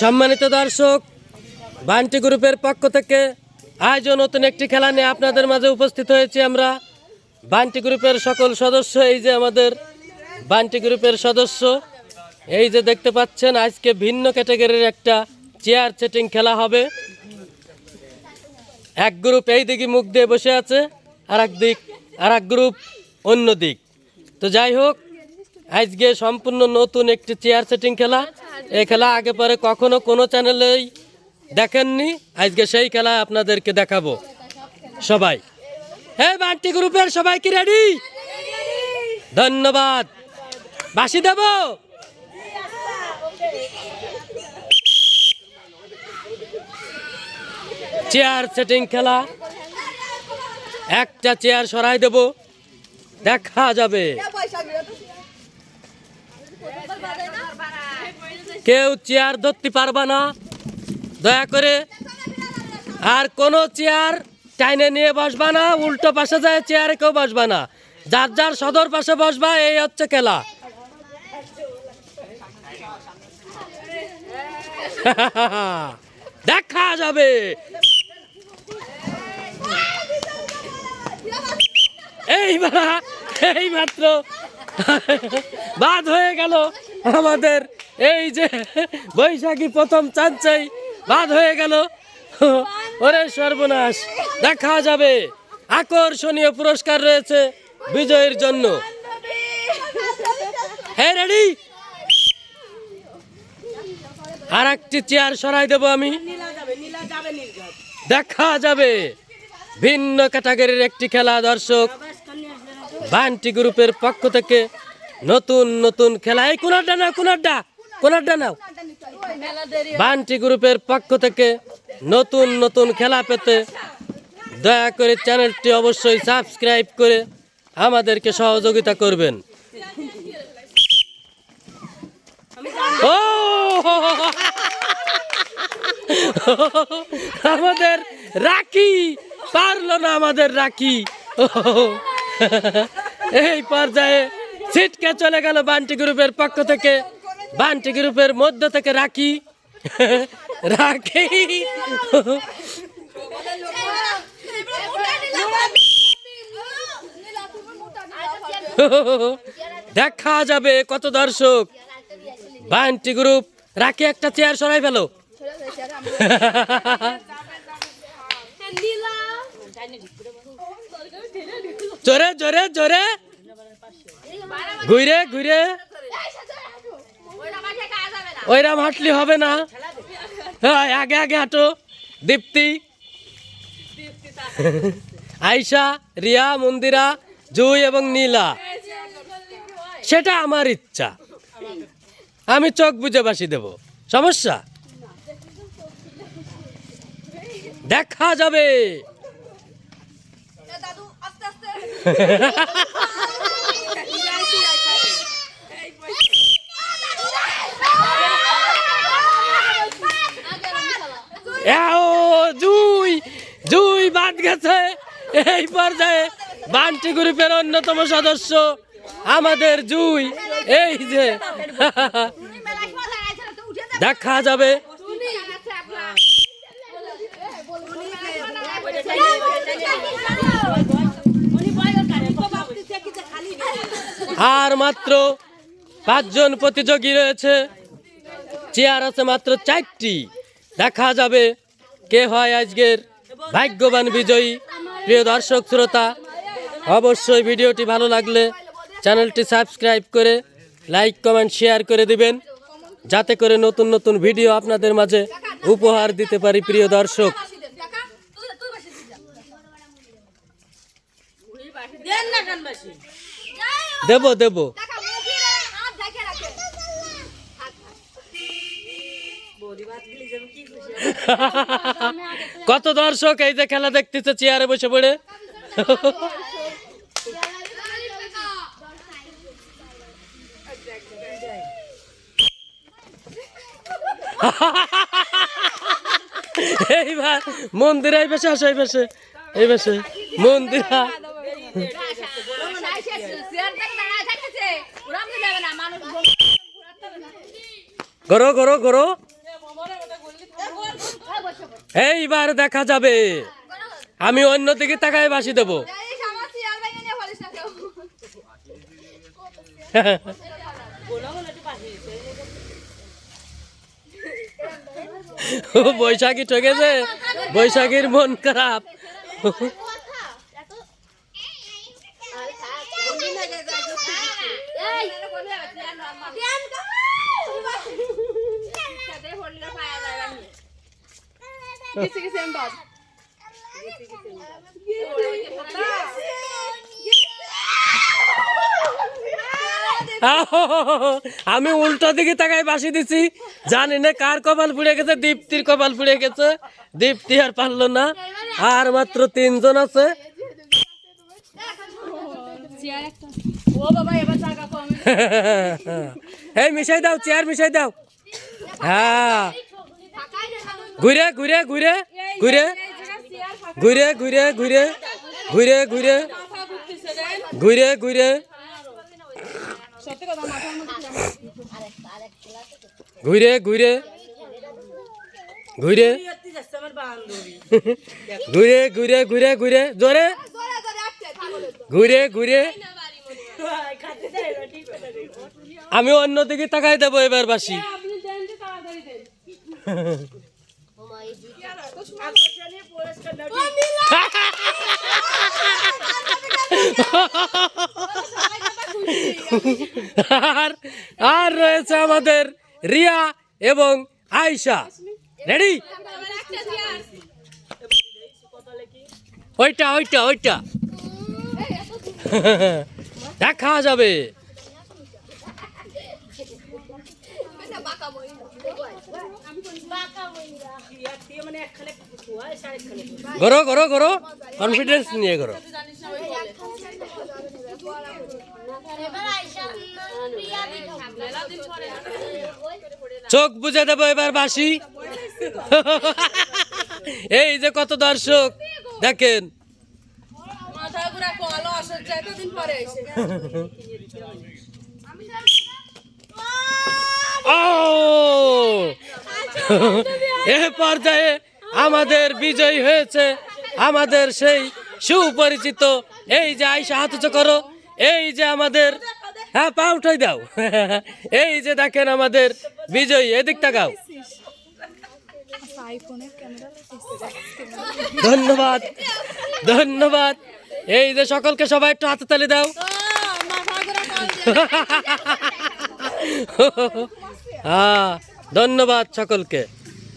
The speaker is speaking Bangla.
সম্মানিত দর্শক, বান্টি গ্রুপের পক্ষ থেকে আয়োজন নতুন একটি খেলা নিয়ে আপনাদের মাঝে উপস্থিত হয়েছি আমরা। বান্টি গ্রুপের সকল সদস্য, এই যে আমাদের বান্টি গ্রুপের সদস্য, এই যে দেখতে পাচ্ছেন, আজকে ভিন্ন ক্যাটাগরির একটা চেয়ার সেটিং খেলা হবে। এক গ্রুপ এই দিকে মুখ দিয়ে বসে আছে আর এক দিক আর এক গ্রুপ অন্য দিক। তো যাই হোক আজকে সম্পূর্ণ নতুন একটি চেয়ার সেটিং খেলা। এই খেলা আগে পরে কখনো কোনো চ্যানেলেই দেখেননি। আজকে সেই খেলা আপনাদেরকে দেখাবো। সবাই। হ্যাঁ বান্টি গ্রুপের সবাই কি রেডি ধন্যবাদ। বাসি দেব? চেয়ার সেটিং খেলা। একটা চেয়ার সরাই দেব। দেখা যাবে। কেউ চেয়ার ধরতে পারবা না। দয়া করে আর কোনো চেয়ার টাইনে নিয়ে বসবা না, উল্টো পাশে যায় চেয়ারে কেউ বসবা না। যার যার সদর পাশে বসবা, এই হচ্ছে খেলা। দেখা যাবে। এইবার এই মাত্র। বাদ হয়ে গেল আমাদের এই যে বৈশাখী প্রথম চাঞ্চাই বাদ হয়ে গেল। ওরে সর্বনাশ, দেখা যাবে। আকর্ষণীয় পুরস্কার রয়েছে বিজয়ের জন্য। হ্যাঁ রেডি? আর একটি চেয়ার সরাই দেবো আমি। দেখা যাবে। ভিন্ন ক্যাটাগরির একটি খেলা, দর্শক। বান্টি গ্রুপের পক্ষ থেকে নতুন নতুন খেলা। এই কোনারটা নাও কোনারটা কোনারটা নাও। বান্টি গ্রুপের পক্ষ থেকে নতুন নতুন খেলা পেতে দয়া করে চ্যানেলটি অবশ্যই সাবস্ক্রাইব করে আমাদেরকে সহযোগিতা করবেন। ও! আমাদের রাখি! পারল না আমাদের রাখি। এই পর্যায়ে ছিটকে চলে গেল বান্টি গ্রুপের পক্ষ থেকে বান্টি গ্রুপের মধ্য থেকে রাখি। রাখি। দেখা যাবে কত দর্শক। বান্টি গ্রুপ, রাখি একটা চেয়ার সরাই ফেলো। জোরে জোরে জোরে। ঘুরে ঘুরে। ওইরাম হাঁটলি হবে না। হ্যাঁ, আগে আগে হাঁটো। দীপ্তি। আয়শা রিয়া মন্দিরা জুই এবং নীলা। সেটা আমার ইচ্ছা। আমি চোখ বুঝে বাসি দেব। সমস্যা? দেখা যাবে। জুই জুই বাদ গেছে। এই পর্যায়ে বান্টি গ্রুপের অন্যতম সদস্য আমাদের জুই। এই যে, দেখা যাবে। আর মাত্র পাঁচজন প্রতিযোগী রয়েছে। চেয়ার আছে মাত্র চারটি। দেখা যাবে কে হয় আজকের ভাগ্যবান বিজয়ী। প্রিয় দর্শক, শ্রোতা, অবশ্যই ভিডিওটি ভালো লাগলে চ্যানেলটি সাবস্ক্রাইব করে লাইক, কমেন্ট, শেয়ার করে দিবেন। যাতে করে নতুন নতুন ভিডিও আপনাদের মাঝে উপহার দিতে পারি, প্রিয় দর্শক। দেব দেব। কত দর্শক এই যে খেলা দেখতেছে, চেয়ারে বসে পড়ে। এইবার মন্দির, এই বেশে আসো, এই বেশে এই বেশে মন্দিরা। ঘরো ঘরো করো এইবার দেখা যাবে। আমি অন্য দিকে তাকায় বাসি দেব। বৈশাখী ঠকেছে। বৈশাখীর মন খারাপ। আমি উল্টো দিকে তাকায় বাসি দিছি। জানি না কার কপাল পুড়ে গেছে, দীপ্তির কপাল পুড়ে গেছে। দীপ্তি আর পারল না। আর মাত্র তিনজন আছে। এই মিশাই দাও, চেয়ার মিশাই দাও। হ্যাঁ। ঘুরে ঘুরে ঘুরে ঘুরে ঘুরে ঘুরে ঘুরে ঘুরে ঘুরে ঘুরে ঘুরে ঘুরে ঘুরে ঘুরে ঘুরে ঘুরে ঘুরে ঘুরে জোরে ঘুরে ঘুরে আমি অন্যদিকে তাকাই দেবো এবার বাসি আর আর রয়েছে আমাদের রিয়া এবং আয়শা। রেডি ওইটা ওইটা ওইটা। দেখা যাবে। করো করো করো কনফিডেন্স নিয়ে করো চোখ বুঝে দেবো এবার বাসি। এই যে কত দর্শক, দেখেন। ও! এ পর্যায়ে আমাদের বিজয় হয়েছে আমাদের সেই সুপরিচিত, এই যে আইসা হাত করো। এই যে আমাদের হ্যাঁ পা উঠাই দাও। এই যে দেখেন আমাদের বিজয়ী, এদিক তাকাও। ধন্যবাদ ধন্যবাদ। এই যে সকলকে সবাই একটু হাতে তালি দাও। হ্যাঁ ধন্যবাদ সকলকে।